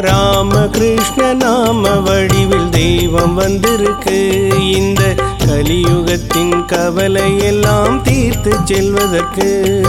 ராமகிருஷ்ண நாம வடிவில் தெய்வம் வந்திருக்கு. இந்த கலியுகத்தின் கவலை எல்லாம் தீர்த்து செல்வதற்கு.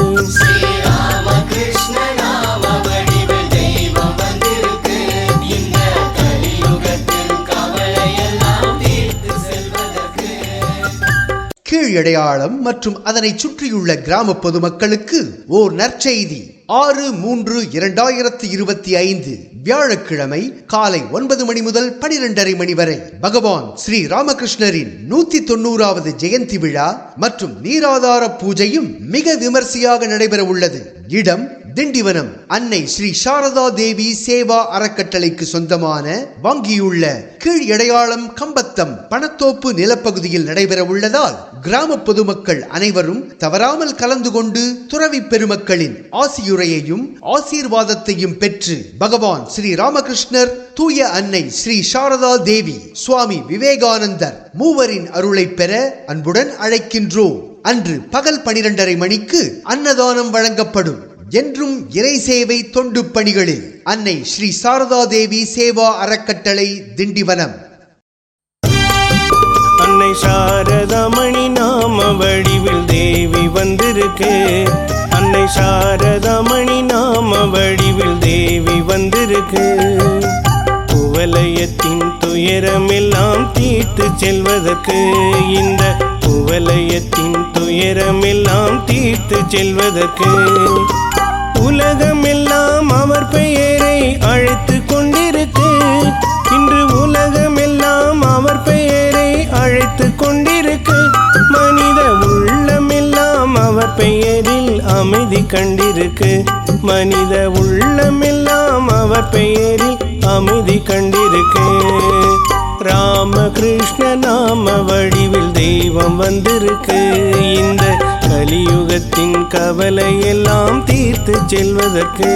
கீழடையாளம் மற்றும் அதனைச் சுற்றியுள்ள கிராம பொதுமக்களுக்கு ஓர் நற்செய்தி. ஆறு மூன்று இரண்டாயிரத்தி இருபத்தி ஐந்து வியாழக்கிழமை காலை ஒன்பது மணி முதல் பனிரெண்டரை மணி வரை பகவான் ஸ்ரீ ராமகிருஷ்ணரின் நூத்தி தொண்ணூறாவது ஜெயந்தி விழா மற்றும் நீராதார பூஜையும் மிக விமர்சையாக நடைபெற உள்ளது இடம் திண்டிவனம். அன்னை ஸ்ரீ சாரதா தேவி சேவா அறக்கட்டளைக்கு சொந்தமான வங்கியுள்ள கீழ் எடையாளம் கம்பத்தம் பணத்தோப்பு நிலப்பகுதியில் நடைபெற உள்ளதால் கிராம பொதுமக்கள் அனைவரும் தவறாமல் கலந்து கொண்டு துறவி பெருமக்களின் ஆசியுரையையும் ஆசீர்வாதத்தையும் பெற்று பகவான் ஸ்ரீ ராமகிருஷ்ணர் தூய அன்னை ஸ்ரீ சாரதா தேவி சுவாமி விவேகானந்தர் மூவரின் அருளை பெற அன்புடன் அழைக்கின்றோம். அன்று பகல் பனிரெண்டரை மணிக்கு அன்னதானம் வழங்கப்படும். என்றும் இறை சேவை தொண்டு பணிகளில் அன்னை ஸ்ரீ சாரதா தேவி சேவா அறக்கட்டளை திண்டிவனம். அன்னை சாரதமணி நாம வடிவில் தேவி வந்திருக்கு. அன்னை சாரதமணி நாம வடிவில் தேவி வந்திருக்கு. குவலயத்தின் துயரமெல்லாம் தீர்த்து செல்வதற்கு இந்த குவலயத்தின் துயரமெல்லாம் தீர்த்து செல்வதற்கு உலகமெல்லாம் அவர் பெயரை அழைத்து கொண்டிருக்கு. இன்று உலகமெல்லாம் அவர் பெயரை அழைத்து கொண்டிருக்கு. மனித உள்ளமெல்லாம் அவர் பெயரில் அமைதி கண்டிருக்கு. மனித உள்ளமெல்லாம் அவர் பெயர் அமைதி கண்டிருக்கு. ராமகிருஷ்ண நாம வடிவில் தெய்வம் வந்திருக்கு. இந்த கலியுகத்தின் கவலை எல்லாம் தீர்த்து செல்வதற்கு.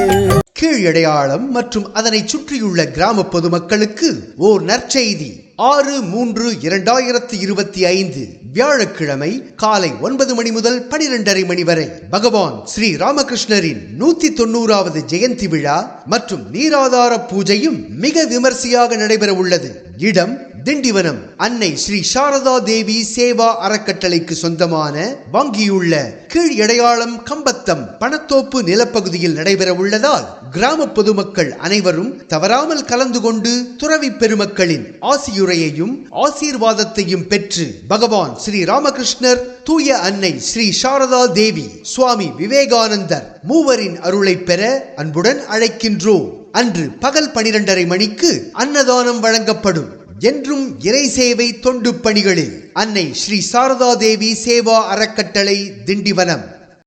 கீழடையாளம் மற்றும் அதனை சுற்றியுள்ள கிராம பொதுமக்களுக்கு ஓர் நற்செய்தி. ஆறு மூன்று இரண்டாயிரத்தி இருபத்தி ஐந்து. வியாழக்கிழமை காலை ஒன்பது மணி முதல் பனிரெண்டரை மணி வரை பகவான் ஸ்ரீ ராமகிருஷ்ணரின் நூத்தி தொண்ணூறாவது ஜெயந்தி விழா மற்றும் நீராதார பூஜையும் மிக விமர்சையாக நடைபெற உள்ளது இடம் திண்டிவனம். அன்னை ஸ்ரீ சாரதா தேவி சேவா அறக்கட்டளைக்கு சொந்தமான வங்கியுள்ள கீழ் எடையாளம் கம்பத்தம் பணத்தோப்பு நிலப்பகுதியில் நடைபெற உள்ளதால் கிராம பொதுமக்கள் அனைவரும் தவறாமல் கலந்து கொண்டு துறவி பெருமக்களின் ஆசியுரையையும் ஆசீர்வாதத்தையும் பெற்று பகவான் ஸ்ரீ ராமகிருஷ்ணர் தூய அன்னை ஸ்ரீ சாரதா தேவி சுவாமி விவேகானந்தர் மூவரின் அருளை பெற அன்புடன் அழைக்கின்றோம். அன்று பகல் பனிரெண்டரை மணிக்கு அன்னதானம் வழங்கப்படும். என்றும் இறை சேவை தொண்டு பணிகளில். அன்னை ஸ்ரீ சாரதா தேவி சேவா அறக்கட்டளை திண்டிவனம்.